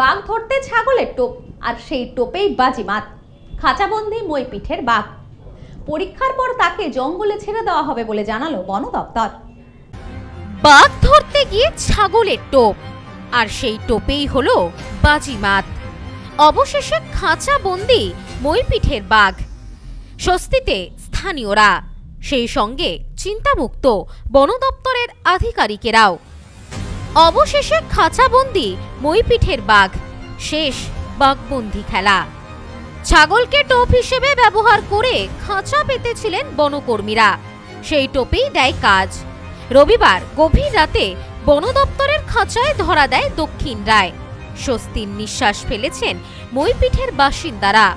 বাঘ ধরতে ছাগলের টোপ, আর সেই টোপেই বাজিমাত খাঁচাবন্দি মই পিঠের বাঘ। পরীক্ষার পর তাকে জঙ্গলে ছেড়ে দেওয়া হবে বলে জানালো বন দপ্তর। বাঘ ধরতে গিয়ে ছাগলের টোপ, আর সেই টোপেই হলো বাজিমাত অবশেষে খাঁচা বন্দি মইপিঠের বাঘ। স্বস্তিতে স্থানীয়রা, সেই সঙ্গে চিন্তামুক্ত বন দপ্তরের আধিকারিকেরাও। অবশেষে খাঁচাবন্দি, মইপিঠের বাঘ, শেষ বাঘবন্দি খেলা। ছাগলকে টোপ হিসেবে ব্যবহার করে খাঁচা পেতেছিলেন বনকর্মীরা। সেই টোপেই দেয় কাজ। রবিবার গভীর রাতে বন দপ্তরের খাঁচায় ধরা দেয় দক্ষিণ রায়। স্বস্তির নিঃশ্বাস ফেলেছেন মইপিঠের বাসিন্দারা।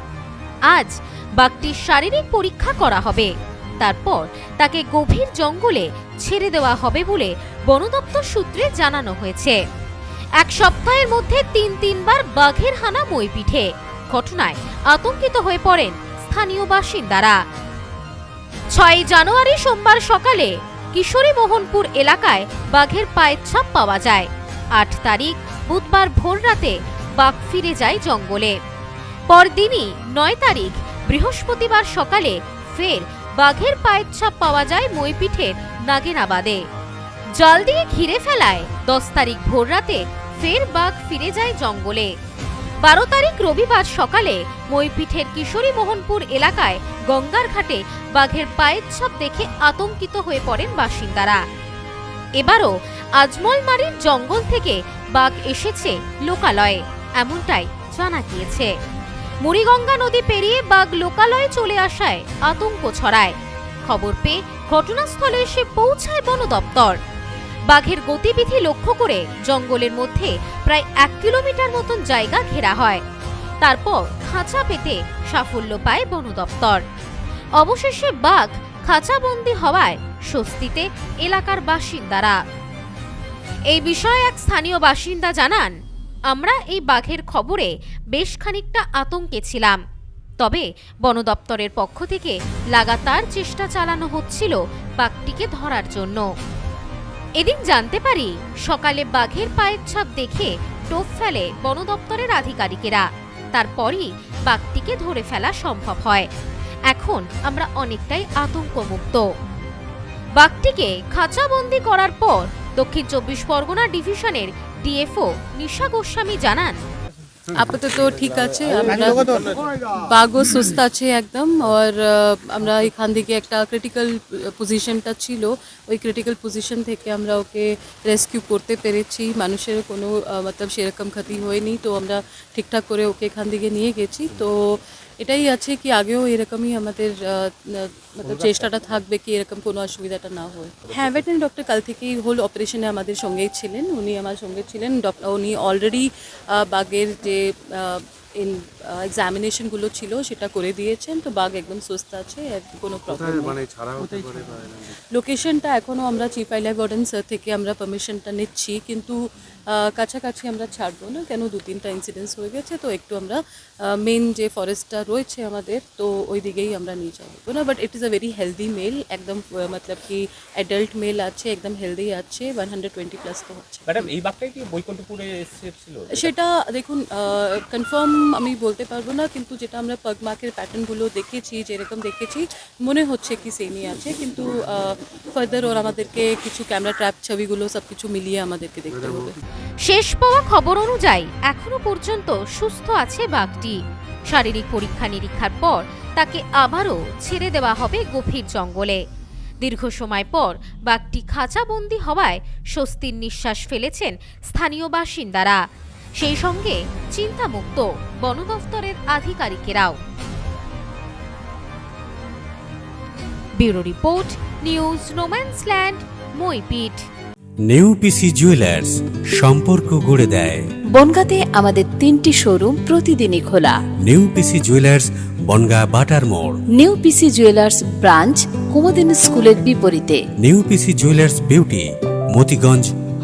আজ বাঘটির শারীরিক পরীক্ষা করা হবে। তারপর তাকে গভীর জঙ্গলে ছেড়ে দেওয়া হবে বলে বন দপ্তর সূত্রে জানানো হয়েছে। এক সপ্তাহের মধ্যে তিন তিনবার বাঘের হানা মইপিঠে ঘটনায় আতঙ্কিত হয়ে পড়েন স্থানীয় বাসিন্দারা। ছয় জানুয়ারি সোমবার সকালে কিশোরী মোহনপুর এলাকায় বাঘের পায়ের ছাপ পাওয়া যায়। আট তারিখ বুধবার ভোর রাতে বাঘ ফিরে যায় জঙ্গলে। পরদিনই নয় তারিখ বৃহস্পতিবার সকালে ফের বাঘের পায়ের ছাপ পাওয়া যায় মইপিঠের নাগেনাবাদে। জাল দিয়ে ঘিরে ফেলায়। দশ তারিখ ভোর রাতে ফের বাঘ ফিরে যায় জঙ্গলে। বারো তারিখ রবিবার সকালে মইপিঠের কিশোরী মোহনপুর এলাকায় গঙ্গার ঘাটে বাঘের পায়ের ছাপ দেখে আতঙ্কিত হয়ে পড়েন বাসিন্দারা। এবারও আজমলমারির জঙ্গল থেকে বাঘ এসেছে লোকালয়ে, এমনটাই জানা গিয়েছে। মুড়িগঙ্গা নদী পেরিয়ে বাঘ লোকালয়ে চলে আসায় আতঙ্ক ছড়ায়। খবর পেয়ে ঘটনাস্থলে এসে পৌঁছায় বন দপ্তর। বাঘের গতিবিধি লক্ষ্য করে জঙ্গলের মধ্যে প্রায় এক কিলোমিটার মতন জায়গা ঘেরা হয়। তারপর খাঁচা পেতে সাফল্য পায় বন দপ্তর। অবশেষে বাঘ খাঁচাবন্দি হওয়ায় স্বস্তিতে এলাকার বাসিন্দারা। এই বিষয়ে এক স্থানীয় বাসিন্দা জানান আমরা এই বাঘের খবরে বেশ খানিকটা আতঙ্কে ছিলাম। তবে বন দপ্তরের পক্ষ থেকে লাগাতার চেষ্টা চালানো হচ্ছিল বাঘটিকে ধরার জন্য। এদিন জানতে পারি, সকালে বাঘের পায়ের ছাপ দেখে টোপ ফেলে বন দপ্তরের আধিকারিকেরা। তারপরই বাঘটিকে ধরে ফেলা সম্ভব হয়। এখন আমরা অনেকটাই আতঙ্কমুক্ত। বাঘটিকে খাঁচাবন্দি করার পর দক্ষিণ চব্বিশ পরগনা ডিভিশনের ডিএফও নিশা গোস্বামী জানান। আপাতত ঠিক আছে আমরা বাঘও সুস্থ আছে একদম আর আমরা এখান থেকে একটা ক্রিটিক্যাল পজিশনটা ছিল। ওই ক্রিটিক্যাল পজিশন থেকে আমরা ওকে রেস্কিউ করতে পেরেছি। মানুষের কোনো মতলব সেরকম ক্ষতি হয়নি তো আমরা ঠিকঠাক করে ওকে এখান থেকে নিয়ে গেছি। তো এটাই আছে কি আগেও এরকমই আমাদের চেষ্টাটা থাকবে কি এরকম কোনো অসুবিধাটা না হয়। হ্যাঁ ভেটেন ডক্টর কাল থেকেই হোল অপারেশনে আমাদের সঙ্গেই ছিলেন। উনি আমার সঙ্গে ছিলেন। উনি অলরেডি বাগের যে এক্সামিনেশনগুলো ছিল সেটা করে দিয়েছেন তো বাঘ একদম সুস্থ আছে কোনো প্রবলেম? লোকেশনটা এখনও আমরা চিফ আইলা গার্ডেন স্যার থেকে আমরা পারমিশনটা নিচ্ছি কিন্তু কাছাকাছি আমরা ছাড়বো না কেন দু তিনটা ইনসিডেন্টস হয়ে গেছে তো একটু আমরা মেন যে ফরেস্টটা রয়েছে আমাদের তো ওই দিকেই আমরা নিয়ে যাব না but it is a very healthy meal একদম মতলব কি অ্যাডাল্ট মেল আছে একদম হেলদি আছে ওয়ান হান্ড্রেড টোয়েন্টি প্লাস তো হচ্ছে। ম্যাডাম এই বাঘটাই কি বৈকুণ্ঠপুরে সেটা দেখুন কনফার্ম আমি বলতে পারব না, কিন্তু যেটা আমরা পগমার্কের প্যাটার্নগুলো দেখেছি, যেরকম দেখেছি, মনে হচ্ছে কি সেমই আছে, কিন্তু ফার্দার ওর আমাদেরকে কিছু ক্যামেরা ট্র্যাপ ছবিগুলো সব কিছু মিলিয়ে আমাদেরকে দেখতে হবে। শেষ পাওয়া খবর অনুযায়ী এখনও পর্যন্ত সুস্থ আছে বাঘটি। শারীরিক পরীক্ষা নিরীক্ষার পর তাকে আবারও ছেড়ে দেওয়া হবে গভীর জঙ্গলে। দীর্ঘ সময় পর বাঘটি খাঁচাবন্দি হওয়ায় স্বস্তির নিঃশ্বাস ফেলেছেন স্থানীয় বাসিন্দারা। সেই সঙ্গে চিন্তামুক্ত বন দফতরের আধিকারিকেরাও। Bureau report news no man's land মইপিট। নেউপিসি jewellers সম্পর্ক গড়ে দেয়। বনগাঁতে আমাদের তিনটি শোরুম প্রতিদিনই খোলা। নেউপিসি জুয়েলার্স বনগা বাটার মোড়। নিউ পিসি জুয়েলার্স ব্রাঞ্চ কুমদিন স্কুলের বিপরীতে। New PC jewellers beauty Motiganj